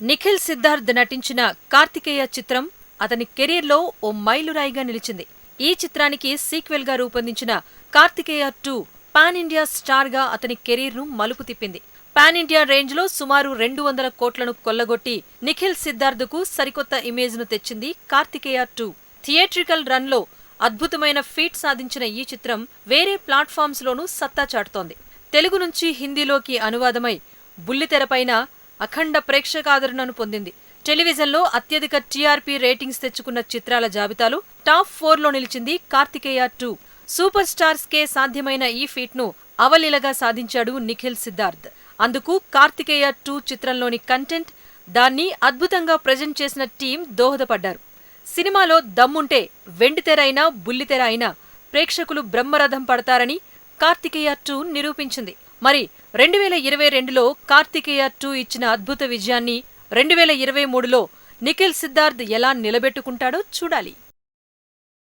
నిఖిల్ సిద్ధార్థ్ నటించిన కార్తికేయ చిత్రం అతని కెరీర్లో ఓ మైలురాయిగా నిలిచింది. ఈ చిత్రానికి సీక్వెల్గా రూపొందించిన కార్తికేయ టూ పాన్ ఇండియా స్టార్గా అతని కెరీర్ను మలుపు తిప్పింది. పాన్ ఇండియా రేంజ్లో సుమారు రెండు వందల కోట్లను కొల్లగొట్టి నిఖిల్ సిద్ధార్థకు సరికొత్త ఇమేజ్ను తెచ్చింది కార్తికేయ టూ. థియేట్రికల్ రన్లో అద్భుతమైన ఫీట్ సాధించిన ఈ చిత్రం వేరే ప్లాట్ఫామ్స్లోనూ సత్తా చాటుతోంది. తెలుగు నుంచి హిందీలోకి అనువాదమై బుల్లితెరపైన అఖండ ప్రేక్షకాదరణను పొందింది. టెలివిజన్లో అత్యధిక టీఆర్పీ రేటింగ్స్ తెచ్చుకున్న చిత్రాల జాబితాలో టాప్ ఫోర్లో నిలిచింది కార్తికేయ టూ. సూపర్ స్టార్స్ కే సాధ్యమైన ఈ ఫీట్ను అవలీలగా సాధించాడు నిఖిల్ సిద్ధార్థ్. అందుకు కార్తికేయ టూ చిత్రంలోని కంటెంట్ దాన్ని అద్భుతంగా ప్రజెంట్ చేసిన టీం దోహదపడ్డారు. సినిమాలో దమ్ముంటే వెండితెర అయినా బుల్లితెర అయినా ప్రేక్షకులు బ్రహ్మరథం పడతారని కార్తికేయ టూ నిరూపించింది. మరి రెండు వేల ఇరవై రెండులో కార్తికేయ టూ ఇచ్చిన అద్భుత విజయాన్ని రెండు వేల ఇరవై మూడులో నిఖిల్ సిద్ధార్థ్ ఎలా నిలబెట్టుకుంటాడో చూడాలి.